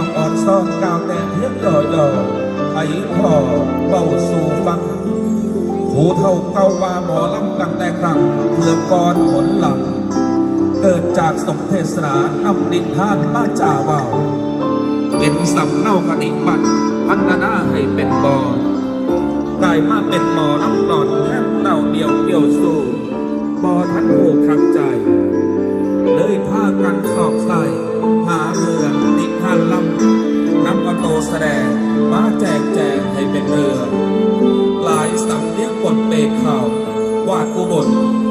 องอ่อนซ่อนกาวแต่เพียงย่อย่อไอ้พ่อเบาสู่ฟังหูเท่าเก้าว่าหมอลำกันแต่ครั้งเพื่อก่อนผลหลัง เกิดจากสมเทศนานำดินทานมาจ่าเบาเป็นสำเนาคณิบัตพัฒนาให้เป็นบอกลายมาเป็นหมอลำหลอดแทบเต่าเดียวเดียวสู่บอทันหูครั้งใจ เลยพากันสอบใส่หาเรือ ทานลำนำกระโตแสดงมาแจกแจงให้เป็นเรือหลายสำเนียงบทเปกข่าววาดอุบล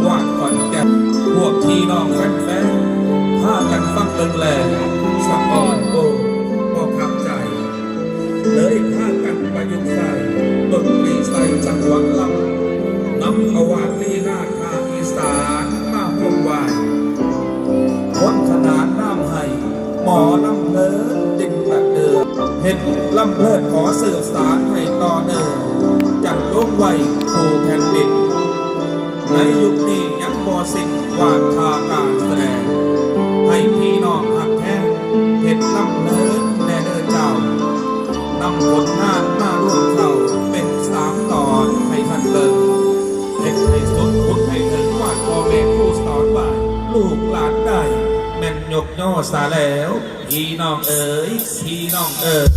วาดขอนแก่นพวกพี่น้องแฟนๆพากันฟังเลิงแลสะอ่อนโอ้บ่คำใจ เลยพากันประยุกต์ใส่ดนตรีใส่จังหวะลำนำเอาวาดลีลาทางอีสานมาห่มไหวคนขนานน้ำให้หมอลำเลินดินประเเห็นลำเพลิดขอสืบสารให้ต่อเนื่องจัดลงไว้สู่แผ่นดิน ในยุคนี้ยังบ่สิ้นวาทาการแสดง ให้พี่น้องหักแท้เห็นลำเพลิดแน่เด้อเจ้านำผลงาน ยกย่อสาแล้วพี่น้องเอ๋ยพี่น้องเอ๋ย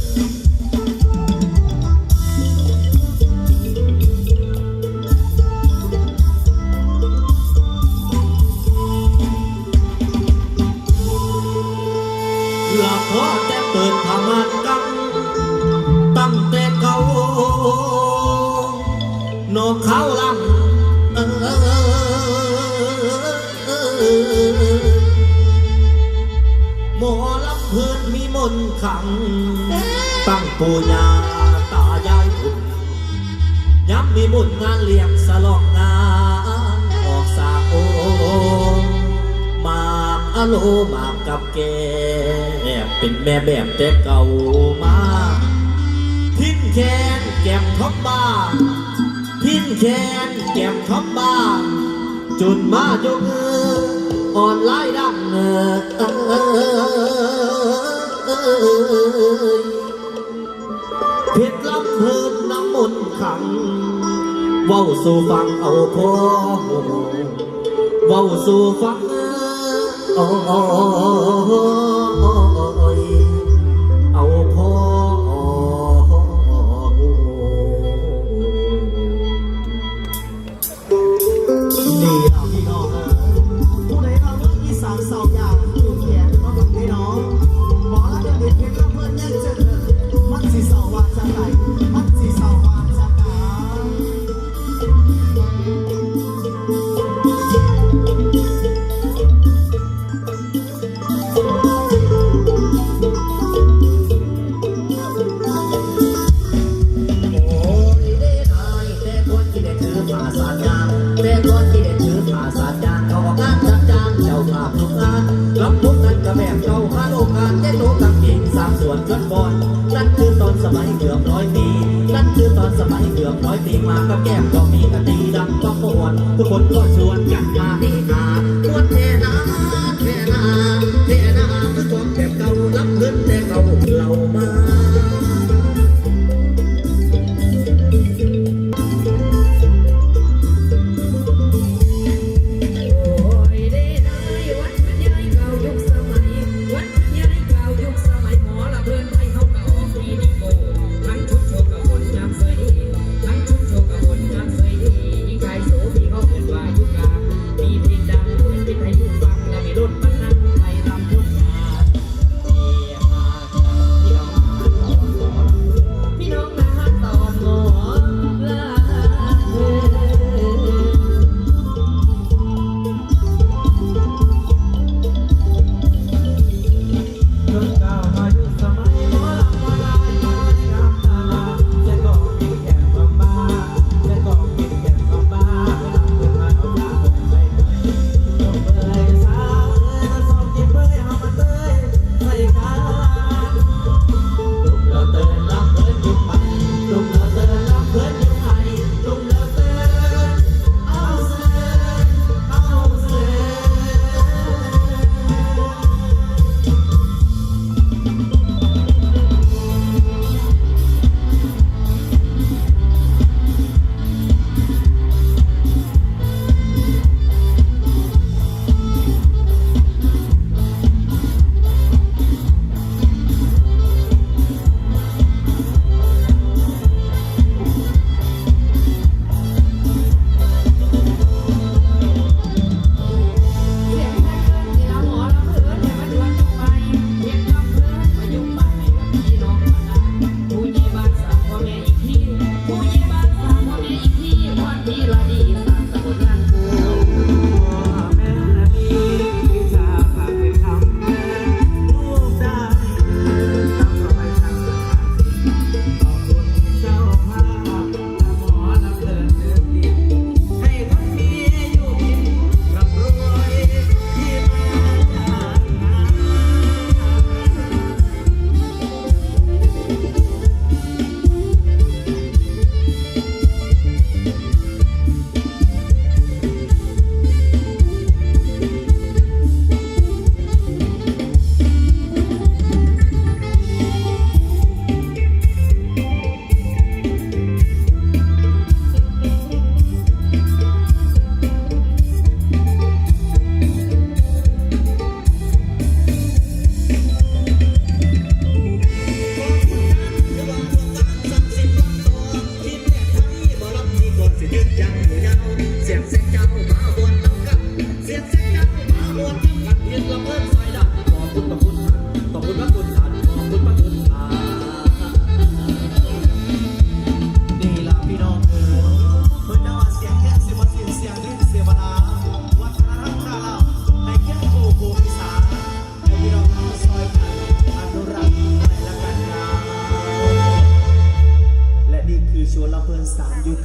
หลับเพราะแต่เปิดผ้าม่านกังตั้งแต่เขาโนกเขาลำ ขัง ตั้งปู่ยาตายายคุณย้ำมีบุญงานเลี้ยงสลองงานออกสาโอมากอโลมากกับแกเป็นแม่แบบแต่เก่ามาพินแคนแก้มท็อปบ้านพินแคนแก้มท็อปบ้าจุดมายกเอออ่อนไล่ดังเออ เออเพชรลำเพิ่มน้ำมนต์ขัง เว้าสู่ฟังเอาพอเว้าสู่ฟังโอ้ย โอกาสได้โตกับเก่งสามส่วนจนบอลนั่นคือตอนสมัยเกือบร้อยปีนั่นคือตอนสมัยเกือบร้อยปีมาก็แก้มก็มีกตีดังก็ปวดทุกคนก็ชวนกันมาเฮฮ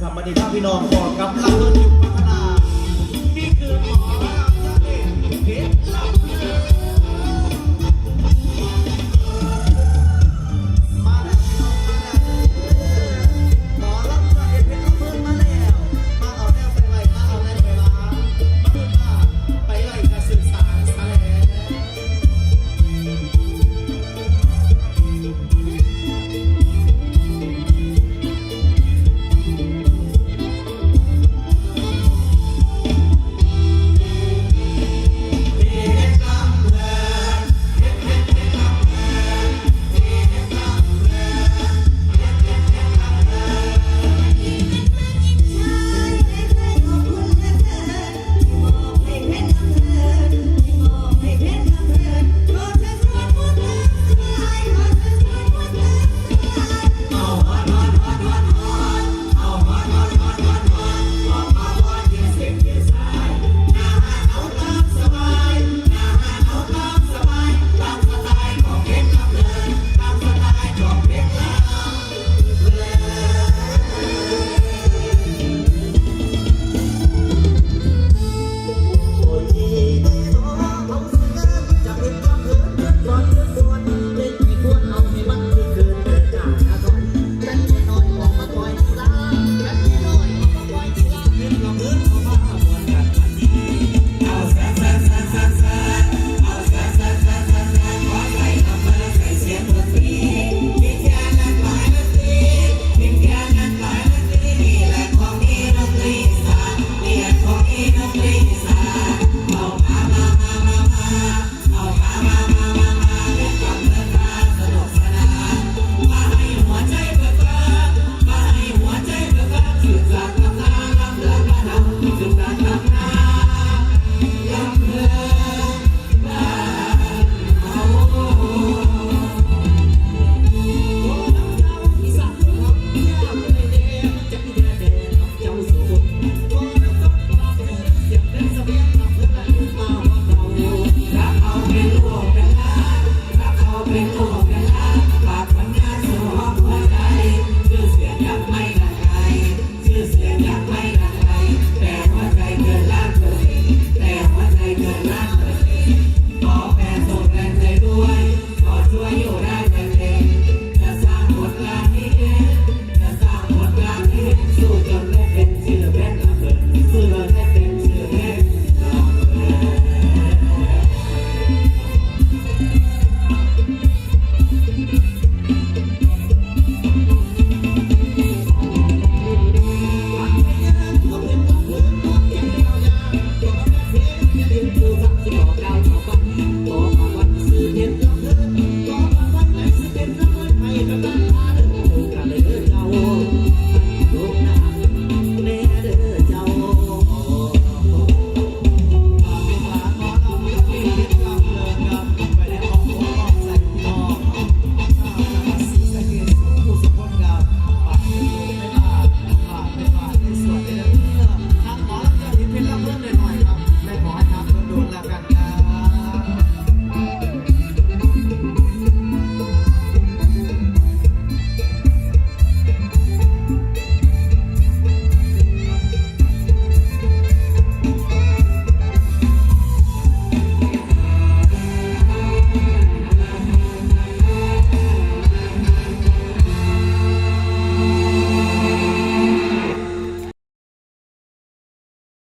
ลำเพลินสามยุคครับวันนี้พาพี่น้องขอกกับลำเพลิน